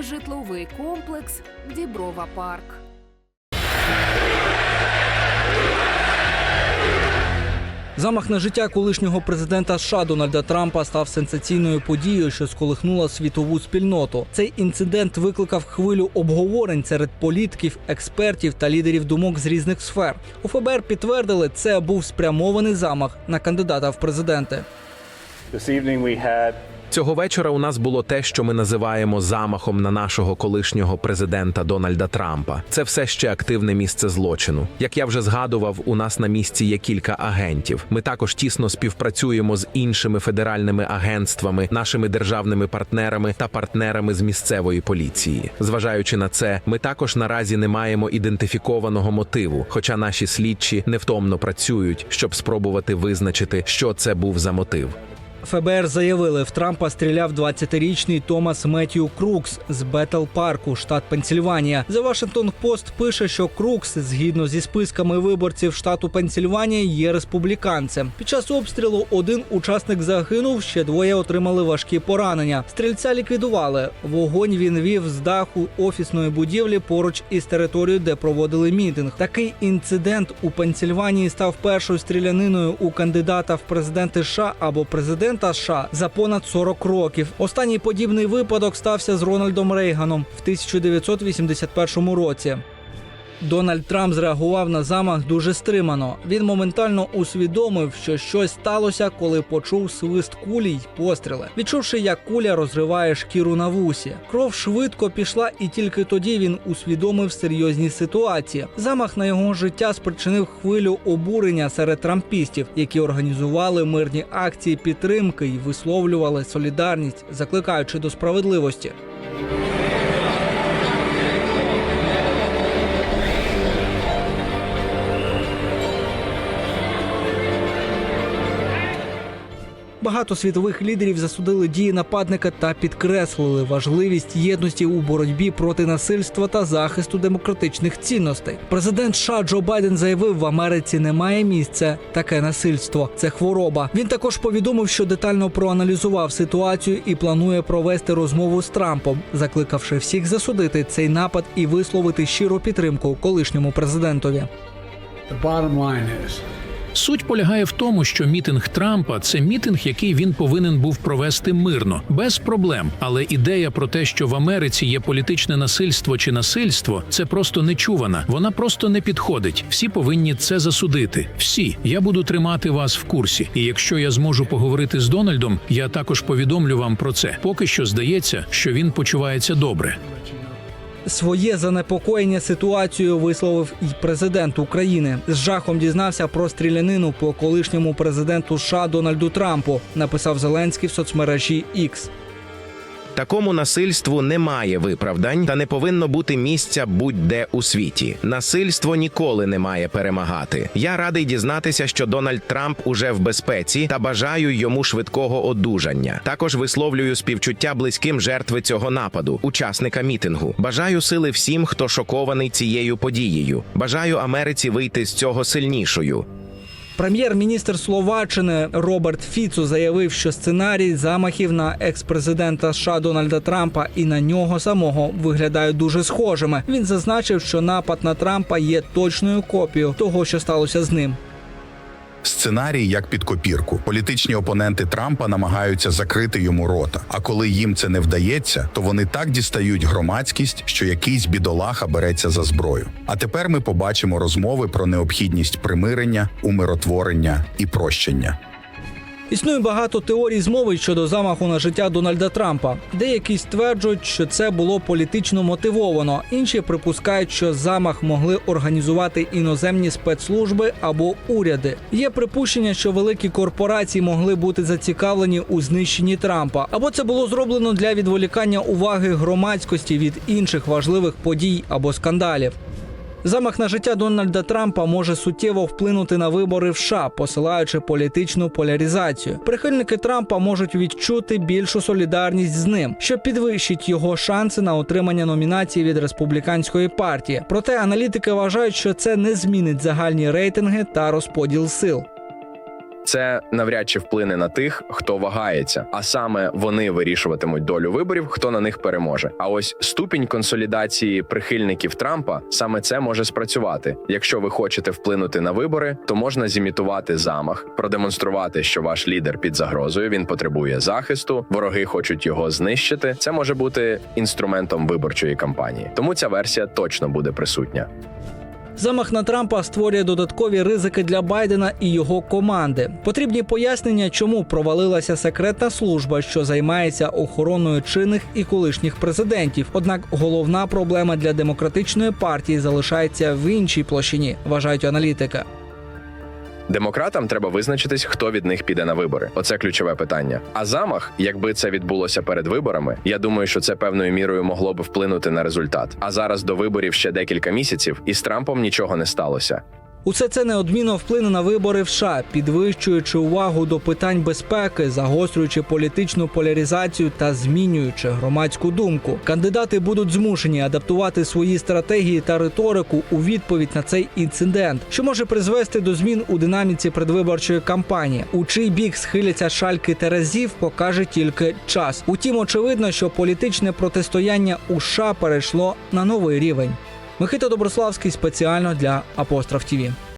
житловий комплекс Діброва Парк. Замах на життя колишнього президента США Дональда Трампа став сенсаційною подією, що сколихнула світову спільноту. Цей інцидент викликав хвилю обговорень серед політиків, експертів та лідерів думок з різних сфер. У ФБР підтвердили, це був спрямований замах на кандидата в президенти. Цього вечора у нас було те, що ми називаємо замахом на нашого колишнього президента Дональда Трампа. Це все ще активне місце злочину. Як я вже згадував, у нас на місці є кілька агентів. Ми також тісно співпрацюємо з іншими федеральними агентствами, нашими державними партнерами та партнерами з місцевої поліції. Зважаючи на це, ми також наразі не маємо ідентифікованого мотиву, хоча наші слідчі невтомно працюють, щоб спробувати визначити, що це був за мотив. ФБР заявили, в Трампа стріляв 20-річний Томас Меттью Крукс з Бетл Парку, штат Пенсільванія. The Washington Post пише, що Крукс, згідно зі списками виборців штату Пенсільванія, є республіканцем. Під час обстрілу один учасник загинув, ще двоє отримали важкі поранення. Стрільця ліквідували. Вогонь він вів з даху офісної будівлі поруч із територією, де проводили мітинг. Такий інцидент у Пенсільванії став першою стріляниною у кандидата в президенти США або президента США за понад 40 років. Останній подібний випадок стався з Рональдом Рейганом в 1981 році. Дональд Трамп зреагував на замах дуже стримано. Він моментально усвідомив, що щось сталося, коли почув свист кулі й постріли. Відчувши, як куля розриває шкіру на вусі. Кров швидко пішла, і тільки тоді він усвідомив серйозні ситуації. Замах на його життя спричинив хвилю обурення серед трампістів, які організували мирні акції підтримки і висловлювали солідарність, закликаючи до справедливості. Багато світових лідерів засудили дії нападника та підкреслили важливість єдності у боротьбі проти насильства та захисту демократичних цінностей. Президент США Джо Байден заявив, в Америці немає місця таке насильство. Це хвороба. Він також повідомив, що детально проаналізував ситуацію і планує провести розмову з Трампом, закликавши всіх засудити цей напад і висловити щиру підтримку колишньому президентові. The bottom line is Суть полягає в тому, що мітинг Трампа це мітинг, який він повинен був провести мирно, без проблем. Але ідея про те, що в Америці є політичне насильство чи насильство, це просто нечувана. Вона просто не підходить. Всі повинні це засудити. Всі я буду тримати вас в курсі. І якщо я зможу поговорити з Дональдом, я також повідомлю вам про це. Поки що здається, що він почувається добре. Своє занепокоєння ситуацією висловив і президент України. З жахом дізнався про стрілянину по колишньому президенту США Дональду Трампу. Написав Зеленський в соцмережі X. Такому насильству немає виправдань та не повинно бути місця будь-де у світі. Насильство ніколи не має перемагати. Я радий дізнатися, що Дональд Трамп уже в безпеці та бажаю йому швидкого одужання. Також висловлюю співчуття близьким жертви цього нападу, учасника мітингу. Бажаю сили всім, хто шокований цією подією. Бажаю Америці вийти з цього сильнішою. Прем'єр-міністр Словаччини Роберт Фіцо заявив, що сценарій замахів на екс-президента США Дональда Трампа і на нього самого виглядають дуже схожими. Він зазначив, що напад на Трампа є точною копією того, що сталося з ним. Сценарій як під копірку. Політичні опоненти Трампа намагаються закрити йому рота. А коли їм це не вдається, то вони так дістають громадськість, що якийсь бідолаха береться за зброю. А тепер ми побачимо розмови про необхідність примирення, умиротворення і прощення. Існує багато теорій змови щодо замаху на життя Дональда Трампа. Деякі стверджують, що це було політично мотивовано. Інші припускають, що замах могли організувати іноземні спецслужби або уряди. Є припущення, що великі корпорації могли бути зацікавлені у знищенні Трампа, або це було зроблено для відволікання уваги громадськості від інших важливих подій або скандалів. Замах на життя Дональда Трампа може суттєво вплинути на вибори в США, посилаючи політичну поляризацію. Прихильники Трампа можуть відчути більшу солідарність з ним, що підвищить його шанси на отримання номінації від республіканської партії. Проте аналітики вважають, що це не змінить загальні рейтинги та розподіл сил. Це навряд чи вплине на тих, хто вагається, а саме вони вирішуватимуть долю виборів, хто на них переможе. А ось ступінь консолідації прихильників Трампа саме це може спрацювати. Якщо ви хочете вплинути на вибори, то можна зімітувати замах, продемонструвати, що ваш лідер під загрозою, він потребує захисту, вороги хочуть його знищити. Це може бути інструментом виборчої кампанії. Тому ця версія точно буде присутня. Замах на Трампа створює додаткові ризики для Байдена і його команди. Потрібні пояснення, чому провалилася секретна служба, що займається охороною чинних і колишніх президентів. Однак головна проблема для демократичної партії залишається в іншій площині, вважають аналітики. Демократам треба визначитись, хто від них піде на вибори. Оце ключове питання. А замах, якби це відбулося перед виборами, я думаю, що це певною мірою могло б вплинути на результат. А зараз до виборів ще декілька місяців, і з Трампом нічого не сталося. Усе це неодмінно вплине на вибори в США, підвищуючи увагу до питань безпеки, загострюючи політичну поляризацію та змінюючи громадську думку. Кандидати будуть змушені адаптувати свої стратегії та риторику у відповідь на цей інцидент, що може призвести до змін у динаміці предвиборчої кампанії. У чий бік схиляться шальки Терезів, покаже тільки час. Утім, очевидно, що політичне протистояння у США перейшло на новий рівень. Микита Доброславський спеціально для Апостроф ТІВІ.